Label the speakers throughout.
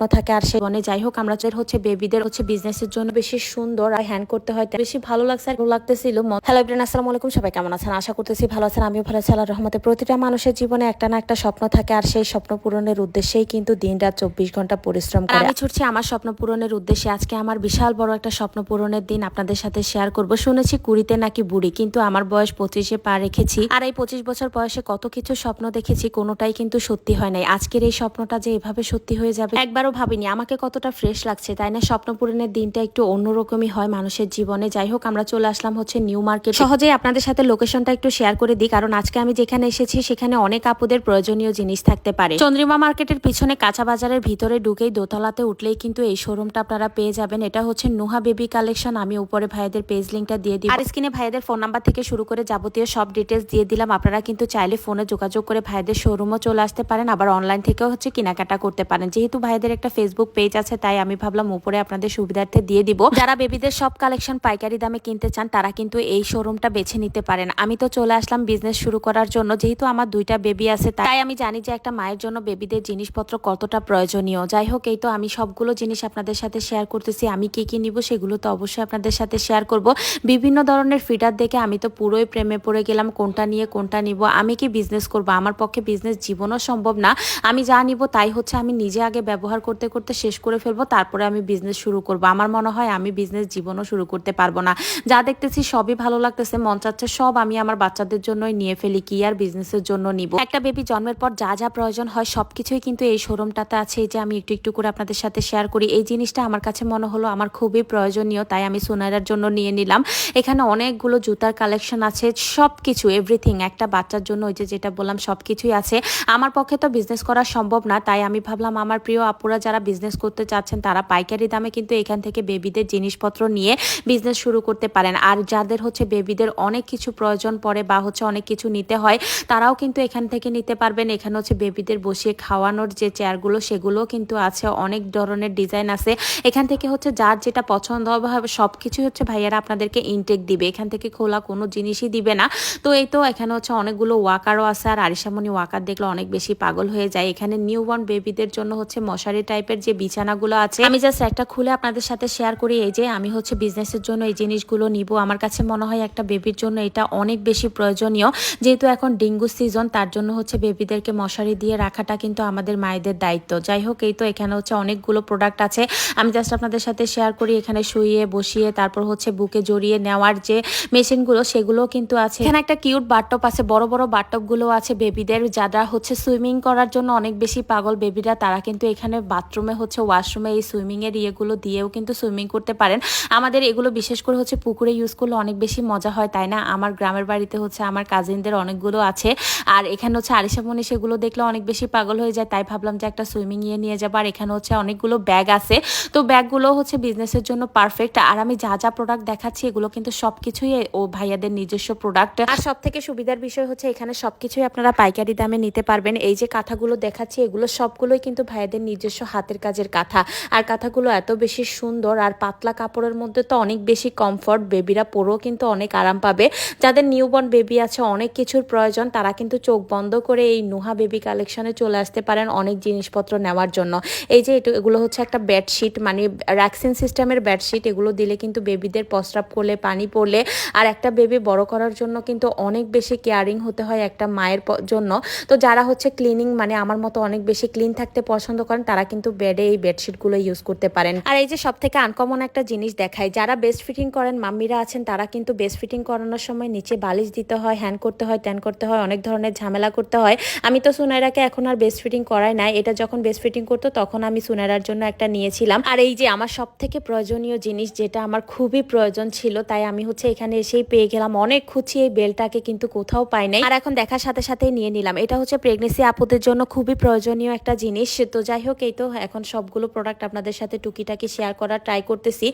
Speaker 1: স্বপ্ন থাকে আর সে মানে যাই হোক আমরা হচ্ছে বেবিদের হচ্ছে বিজনেসের জন্য বেশি সুন্দর আর হ্যান্ড করতে হয় বেশি ভালো লাগছে আর লাগতেছিল। হ্যালো ইব্রান আসসালামু আলাইকুম সবাই কেমন আছেন? আশা করতেছি ভালো আছেন আমিও ভালো আছি। আল্লাহর রহমতে প্রতিটা মানুষের জীবনে একটা না একটা স্বপ্ন থাকে আর সেই স্বপ্ন পূরণের উদ্দেশ্যেই কিন্তু দিন রাত চব্বিশ ঘণ্টা পরিশ্রম করে। আমি ছুটছি আমার স্বপ্ন পূরণের উদ্দেশ্যে। আজকে আমার বিশাল বড় একটা স্বপ্ন পূরণের দিন আপনাদের সাথে শেয়ার করব। শুনেছি কুড়িতে নাকি বুড়ি কিন্তু আমার বয়স পঁচিশে পা রেখেছি। আর এই পঁচিশ বছর বয়সে কত কিছু স্বপ্ন দেখেছি কোনোটাই কিন্তু সত্যি হয় নাই। আজকের এই স্বপ্নটা যে এভাবে সত্যি হয়ে যাবে একবারও ভাবিনি, আমাকে কতটা ফ্রেশ লাগছে, তাই না? স্বপ্ন পূরণের দিনটা একটু অন্যরকমই হয় মানুষের জীবনে। যাই হোক, আমরা চলে আসলাম হচ্ছে নিউ মার্কেট সহজেই আপনাদের সাথে লোকেশনটা একটু শেয়ার করে দিই, কারণ আজকে আমি যেখানে এসেছি, সেখানে অনেক আপুদের প্রয়োজনীয় জিনিস থাকতে পারে। চন্দ্রিমা মার্কেটের পিছনে কাঁচা বাজারের ভিতরে ঢুকেই দোতলাতে উঠলেই কিন্তু এই শোরুমটা আপনারা পেয়ে যাবেন। এটা হচ্ছে নুহা বেবি কালেকশন আমি উপরে ভাইদের পেজ লিঙ্কটা দিয়ে দিই আর স্ক্রিনে ভাইদের ফোন নাম্বার থেকে শুরু করে যাবতীয় সব ডিটেলস দিয়ে দিলাম। আপনারা কিন্তু চাইলে ফোনে যোগাযোগ করে ভাইদের শোরুমও চলে আসতে পারেন, আবার অনলাইন থেকেও হচ্ছে কেনাকাটা করতে পারেন। যেহেতু ভাইদের একটা ফেসবুক পেজ আছে, তাই আমি ভাবলাম উপরে আপনাদের সুবিধার্থে দিয়ে দিব। যারা বেবিদের সব কালেকশন পাইকারি দামে কিনতে চান, তারা কিন্তু এই শোরুমটা বেছে নিতে পারেন। আমি তো চলে আসলাম বিজনেস শুরু করার জন্য, যেহেতু আমার দুইটা বেবি আছে, তাই আমি জানি যে একটা মায়ের জন্য বেবিদের জিনিসপত্র কতটা প্রয়োজনীয়। যাই হোক, এই তো আমি সবগুলো জিনিস আপনাদের সাথে শেয়ার করতেছি, আমি কি কি নিব সেগুলো তো অবশ্যই আপনাদের সাথে শেয়ার করব। বিভিন্ন ধরনের ফিডার দেখে আমি তো পুরোই প্রেমে পড়ে গেলাম, কোনটা নিয়ে কোনটা নিব, আমি কি বিজনেস করব? আমার পক্ষে বিজনেস জীবনও সম্ভব না। আমি যা নিব তাই হচ্ছে আমি নিজে আগে ব্যবহার করতে করতে শেষ করে ফেলব, তারপরে আমি বিজনেস শুরু করব। আমার মনে হয় আমি বিজনেস জীবনও শুরু করতে পারব না। যা দেখতেছি সবই ভালো লাগতেছে, মন চাচ্ছে সব আমি আমার বাচ্চাদের জন্যই নিয়ে ফেলি, কি আর বিজনেসের জন্য নিব। একটা বেবি জন্মের পর যা যা প্রয়োজন হয় সবকিছুই কিন্তু এই শোরুমটাতে আছে যে আমি একটু একটু করে আপনাদের সাথে শেয়ার করি। এই জিনিসটা আমার কাছে মনে হলো আমার খুবই প্রয়োজনীয়, তাই আমি সোনারার জন্য নিয়ে নিলাম। এখানে অনেকগুলো জুতার কালেকশন আছে সব কিছু এভরিথিং একটা বাচ্চার জন্য ওই যে যেটা বললাম সব কিছুই আছে। আমার পক্ষে তো বিজনেস করা সম্ভব না, তাই আমি ভাবলাম আমার প্রিয় আপুরা যারা বিজনেস করতে চাচ্ছেন, তারা পাইকারি দামে কিন্তু এখান থেকে বেবিদের জিনিসপত্র নিয়ে বিজনেস শুরু করতে পারেন। আর যাদের হচ্ছে বেবিদের অনেক কিছু প্রয়োজন পড়ে বা হচ্ছে অনেক কিছু নিতে হয়, তারাও কিন্তু এখান থেকে নিতে পারবেন। এখানে হচ্ছে বেবিদের বসিয়ে খাওয়ানোর যে চেয়ারগুলো সেগুলোও কিন্তু আছে। অনেক ধরনের ডিজাইন আছে। এখান থেকে হচ্ছে যার যেটা পছন্দ হবে সব কিছুই হচ্ছে ভাইয়ারা আপনাদেরকে ইনটেক দিবে। এখান থেকে খোলা কোনো জিনিসই দিবে না। তো এই তো এখানে হচ্ছে অনেকগুলো ওয়াকারও আছে। আর আরিসামণি ওয়াকার দেখলে অনেক বেশি পাগল হয়ে যায়। এখানে নিউ বর্ন বেবিদের জন্য হচ্ছে মশারি টাইপের যে বিছানাগুলো আছে, আমি জাস্ট একটা খুলে আপনাদের সাথে শেয়ার করি, এই যে আমি হচ্ছে বিজনেসের জন্য এই জিনিসগুলো নিব। আমার কাছে মনে হয় একটা বেবির জন্য এটা অনেক বেশি প্রয়োজনীয়। যেহেতু এখন ডেঙ্গু সিজন তার জন্য হচ্ছে বেবিদেরকে মশারি দিয়ে রাখাটা কিন্তু আমাদের মায়েদের দায়িত্ব। যাই হোক, এই তো এখানে হচ্ছে অনেকগুলো প্রোডাক্ট আছে। আমি জাস্ট আপনাদের সাথে শেয়ার করি, এখানে শুইয়ে, বসিয়ে, তারপর হচ্ছে বুকে জড়িয়ে নেওয়ার যে মেশিনগুলো, সেগুলোও কিন্তু আছে। এখানে একটা কিউট বাটটপ আছে, বড় বড় বাটটপগুলো আছে বেবিদের যারা হচ্ছে সুইমিং করার জন্য অনেক বেশি পাগল বেবিরা তারা কিন্তু এখানে বাথরুমে হচ্ছে ওয়াশরুমে এই সুইমিংয়ের ইয়েগুলো দিয়েও কিন্তু সুইমিং করতে পারেন। আমাদের এগুলো বিশেষ করে হচ্ছে পুকুরে ইউজ করলে অনেক বেশি মজা হয়, তাই না? আমার গ্রামের বাড়িতে হচ্ছে আমার কাজিনদের অনেকগুলো আছে। আর এখানে হচ্ছে আরিসামণি সেগুলো দেখলে অনেক বেশি পাগল হয়ে যায়, তাই ভাবলাম যে একটা সুইমিং ইয়ে নিয়ে যাব। আর এখানে হচ্ছে অনেকগুলো ব্যাগ আছে। তো ব্যাগগুলো হচ্ছে বিজনেসের জন্য পারফেক্ট আর আমি যা যা প্রোডাক্ট দেখাচ্ছি, এগুলো কিন্তু সব কিছুই ও ভাইয়াদের নিজস্ব প্রোডাক্ট আর সব থেকে সুবিধার বিষয় হচ্ছে এখানে সবকিছুই আপনারা পাইকারি দামে নিতে পারবেন। এই যে কাঁথাগুলো দেখাচ্ছি, এগুলো সবগুলোই কিন্তু ভাইয়াদের নিজস্ব হাতের কাজের কাঁথা। আর কাঁথাগুলো এত বেশি সুন্দর আর পাতলা কাপড়ের মধ্যে তো অনেক বেশি কমফর্ট বেবিরা পরেও কিন্তু অনেক আরাম পাবে। যাদের নিউবর্ন বেবি আছে, অনেক কিছুর প্রয়োজন, তারা কিন্তু চোখ বন্ধ করে এই নুহা বেবি কালেকশনে চলে আসতে পারেন অনেক জিনিসপত্র নেওয়ার জন্য। এই যে এগুলো হচ্ছে একটা বেডশিট মানে ভ্যাকসিন সিস্টেমের বেডশিট এগুলো দিলে কিন্তু বেবিদের প্রস্রাব করলে, পানি পড়লে, আর একটা বেবি বড় করার জন্য কিন্তু অনেক বেশি কেয়ারিং হতে হয় একটা মায়ের জন্য। তো যারা হচ্ছে ক্লিনিং মানে আমার মতো অনেক বেশি ক্লিন থাকতে পছন্দ করেন, তারা কিন্তু বেডে এই বেডশিটগুলো ইউজ করতে পারেন। আর এই যে সব থেকে আনকমন একটা জিনিস দেখায় যারা বেস্ট ফিটিং করেন, মাম্মিরা আছেন, তারা কিন্তু বেস্ট ফিটিং করানোর সময় নিচে বালিশ দিতে হয় হ্যান্ড করতে হয় ট্যান করতে হয়, অনেক ধরনের ঝামেলা করতে হয়। আমি তো সুনাইরাকে এখন আর বেস্ট ফিটিং করাই নাই, এটা যখন বেস্ট ফিটিং করতো তখন আমি সুনাইরার জন্য একটা নিয়েছিলাম। আর এই যে আমার সব থেকে প্রয়োজনীয় জিনিস যেটা আমার খুবই প্রয়োজন ছিল, তাই আমি হচ্ছে এখানে এসেই পেয়ে গেলাম। অনেক খুঁজি এই বেলটাকে কিন্তু কোথাও পাই নাই। আর এখন দেখার সাথে সাথে নিয়ে নিলাম। এটা হচ্ছে প্রেগনেন্সি আপুদের জন্য খুবই প্রয়োজনীয় একটা জিনিস। তো যাই হোক, এই তো এখন সবগুলো প্রোডাক্ট আপনাদের সাথে টুকিটাকি শেয়ার করার ট্রাই করতেছি।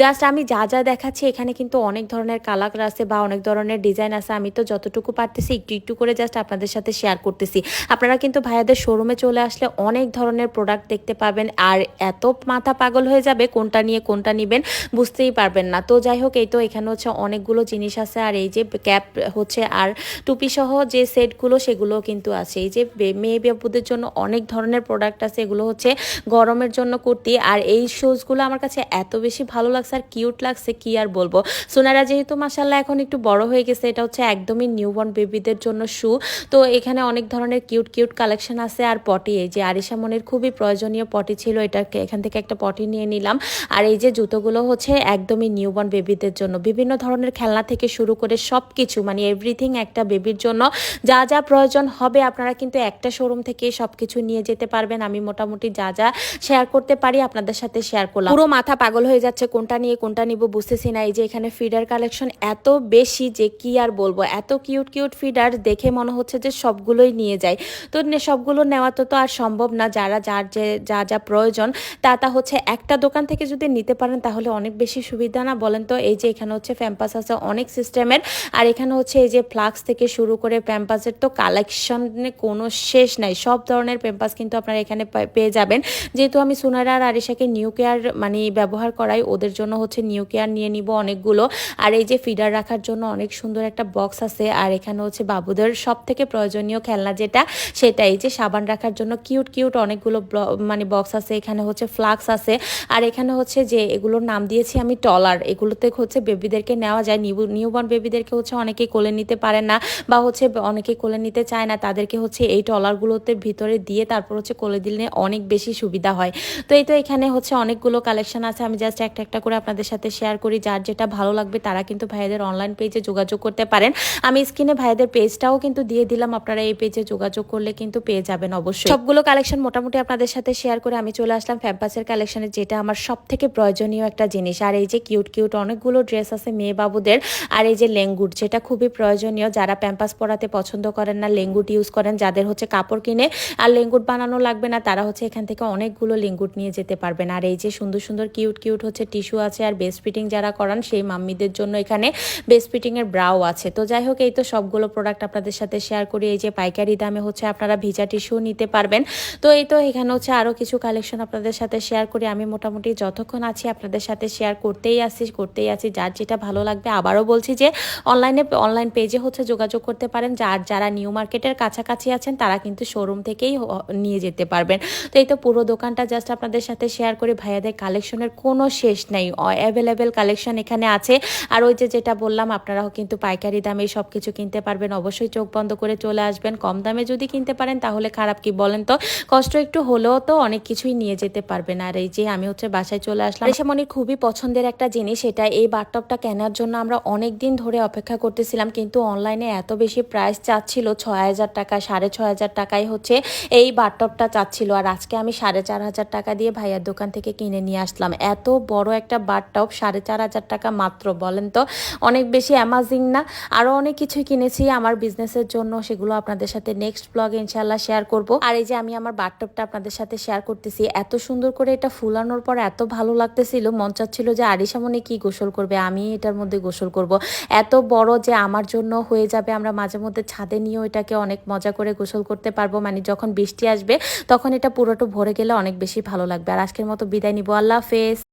Speaker 1: জাস্ট আমি যা যা দেখাচ্ছি, এখানে কিন্তু অনেক ধরনের কালার আছে বা অনেক ধরনের ডিজাইন আছে, আমি তো যতটুকু পারতেছি, একটু একটু করে জাস্ট আপনাদের সাথে শেয়ার করতেছি। আপনারা কিন্তু ভাইয়াদের শোরুমে চলে আসলে অনেক ধরনের প্রোডাক্ট দেখতে পাবেন, আর এত মাথা পাগল হয়ে যাবে কোনটা নিয়ে কোনটা নেবেন বুঝতেই পারবেন না। তো যাই হোক, এই তো এখানে হচ্ছে অনেকগুলো জিনিস আছে, আর এই যে ক্যাপ হচ্ছে, আর টুপি সহ যে সেটগুলো সেগুলো কিন্তু আছে। এই যে মেয়ে বাবুদের জন্য অনেক ধরনের প্রোডাক্ট আছে, এগুলো হচ্ছে গরমের জন্য কুর্তি। আর এই শুজগুলো আমার কাছে এত বেশি ভালো লাগছে আর কিউট লাগছে, কি আর বলব? সোনারা যেহেতু মাসাল্লাহ এখন একটু বড় হয়ে গেছে, এটা হচ্ছে একদমই নিউবর্ন বেবিদের জন্য শু তো এখানে অনেক ধরনের কিউট কিউট কালেকশন আছে। আর পটি এই যে আরিশা মনের খুবই প্রয়োজনীয় পটি ছিল, এটাকে এখান থেকে একটা পটি নিয়ে নিলাম। আর এই যে জুতোগুলো হচ্ছে একদমই নিউবর্ন বেবিদের জন্য। বিভিন্ন ধরনের খেলনা থেকে শুরু করে সব কিছু মানে এভরিথিং একটা বেবির জন্য। যা যা প্রয়োজন হবে, আপনারা কিন্তু একটা শোরুম থেকে সব কিছু নিয়ে যেতে পারবেন। আমি মোটামুটি যা যা শেয়ার করতে পারি, আপনাদের সাথে শেয়ার করলাম। পুরো মাথা পাগল হয়ে যাচ্ছে কোনটা নিয়ে, কোনটা নিব বুঝতেছি না। এই যে এখানে ফিডার কালেকশন এত বেশি যে কি আর বলব, এত কিউট কিউট ফিডার দেখে মনে হচ্ছে যে সবগুলোই নিয়ে যায় তো সবগুলো নেওয়া তো তো আর সম্ভব না। যারা, যার যে, যা যা প্রয়োজন, তা তা হচ্ছে একটা দোকান থেকে যদি নিতে পারেন, তাহলে অনেক বেশি সুবিধা না? বলেন তো, এই যে এখানে হচ্ছে প্যাম্পাস আছে অনেক সিস্টেমের। আর এখানে হচ্ছে এই যে ফ্লাক্স থেকে শুরু করে প্যাম্পাসের তো কালেকশনে কোনো শেষ নাই। সব ধরনের প্যাম্পাস কিন্তু আপনারা এখানে পেয়ে যাবেন। যেহেতু আমি সুনারা আর আরিশাকে নিউ কেয়ার মানে ব্যবহার করাই, ওদের জন্য হচ্ছে নিউ কেয়ার নিয়ে নিব অনেকগুলো। আর এই যে ফিডার রাখার জন্য অনেক সুন্দর একটা বক্স আছে, আর এখানে হচ্ছে বাবুদের সব থেকে প্রয়োজনীয় খেলনা যেটা, সেটা এই যে সাবান রাখার জন্য কিউট কিউট অনেকগুলো মানে বক্স আছে, এখানে হচ্ছে ফ্লাক্স আছে। আর এখানে হচ্ছে যে এগুলোর নাম দিয়েছি আমি টলার, এগুলোতে হচ্ছে বেবিদেরকে নেওয়া যায়। নিউ, নিউবর্ন বেবিদেরকে হচ্ছে অনেকেই কোলে নিতে পারে না বা হচ্ছে অনেকেই কোলে নিতে চায় না, তাদেরকে হচ্ছে এই টলারগুলোতে ভিতরে দিয়ে তারপর হচ্ছে কোলে দিলে অনেক বেশি সুবিধা হয়। তো এই তো এখানে হচ্ছে অনেকগুলো কালেকশন আছে। আমি জাস্ট একটা একটা করে আপনাদের সাথে শেয়ার করি। যার যেটা ভালো লাগবে তারা কিন্তু ভাইদের অনলাইন পেজে যোগাযোগ করতে পারেন। আমি স্ক্রিনে ভাইদের পেজটাও কিন্তু দিয়ে দিলাম। আপনারা এই পেজে যোগাযোগ করলে কিন্তু পেয়ে যাবেন অবশ্যই। সবগুলো কালেকশন মোটামুটি আপনাদের সাথে শেয়ার করে আমি চলে আসলাম ফ্যাম্পাসের কালেকশনে যেটা আমার সব থেকে প্রয়োজনীয় একটা জিনিস। আর এই যে কিউট কিউট অনেকগুলো ড্রেস আছে মেয়ে বাবুদের আর এই যে লেঙ্গুট, যেটা খুবই প্রয়োজনীয়। যারা প্যাম্পাস পরাতে পছন্দ করেন না, লেঙ্গুট ইউজ করেন, যাদের হচ্ছে কাপড় কিনে। আর লেঙ্গুট বানানো লাগবে না, তারা হচ্ছে থেকে অনেকগুলো লিঙ্গুট নিয়ে যেতে পারবেন। আর এই যে সুন্দর সুন্দর কিউট কিউট হচ্ছে টিস্যু আছে আর বেস্ট ফিটিং যারা করান, সেই মাম্মিদের জন্য এখানে বেস্ট ফিটিংয়ের ব্রাও আছে। তো যাই হোক, এই তো সবগুলো প্রোডাক্ট আপনাদের সাথে শেয়ার করি। এই যে পাইকারি দামে হচ্ছে আপনারা ভিজা টিস্যু নিতে পারবেন। তো এই তো এখানে হচ্ছে আরও কিছু কালেকশন আপনাদের সাথে শেয়ার করি। আমি মোটামুটি যতক্ষণ আছি আপনাদের সাথে শেয়ার করতেই আসি, করতেই আছি। যার যেটা ভালো লাগবে আবারও বলছি যে অনলাইনে অনলাইন পেজে হচ্ছে যোগাযোগ করতে পারেন। যার যারা নিউ মার্কেটের কাছাকাছি আছেন, তারা কিন্তু শোরুম থেকেই নিয়ে যেতে পারবেন। তো এই পুরো দোকানটা জাস্ট আপনাদের সাথে শেয়ার করে। ভাইয়াদের কালেকশনের কোনো শেষ নেই। অ্যাভেলেবেল কালেকশন এখানে আছে। আর ওই যে যেটা বললাম, আপনারাও কিন্তু পাইকারি দামে সব কিছু কিনতে পারবেন। অবশ্যই চোখ বন্ধ করে চলে আসবেন। কম দামে যদি কিনতে পারেন, তাহলে খারাপ কি বলেন তো? কষ্ট একটু হলেও তো অনেক কিছুই নিয়ে যেতে পারবেন। আর এই যে আমি হচ্ছে বাসায় চলে আসলাম। মনে খুবই পছন্দের একটা জিনিস, এটা এই বাথটবটা কেনার জন্য আমরা অনেক দিন ধরে অপেক্ষা করতেছিলাম, কিন্তু অনলাইনে এত বেশি প্রাইস চাচ্ছিল, ছয় হাজার টাকা, সাড়ে ছয় হাজার টাকায় হচ্ছে এই বাথটবটা চাচ্ছিল। আর আজকে আমি সাড়ে চার হাজার টাকা দিয়ে ভাইয়ার দোকান থেকে কিনে নিয়ে আসলাম। এত বড় একটা বাথটব সাড়ে চার হাজার টাকা মাত্র, বলেন তো? অনেক বেশি অ্যামাজিং না? আরও অনেক কিছুই কিনেছি আমার বিজনেসের জন্য, সেগুলো আপনাদের সাথে নেক্সট ব্লগে ইনশাল্লাহ শেয়ার করব। আর এই যে আমি আমার বাথটবটা আপনাদের সাথে শেয়ার করতেছি, এত সুন্দর করে এটা ফুলানোর পর এত ভালো লাগতেছিল, মন চাচ্ছিল যে আরিসামনে কি গোসল করবে, আমি এটার মধ্যে গোসল করব। এত বড় যে আমার জন্য হয়ে যাবে, আমরা মাঝে মধ্যে ছাদে নিয়েও এটাকে অনেক মজা করে গোসল করতে পারব মানে যখন বৃষ্টি আসবে, তখন এটা পুরোটা ভরে গেলে অনেক বেশি ভালো লাগবে। আর আজকের মতো বিদায় নিব। আল্লাহ হাফেজ।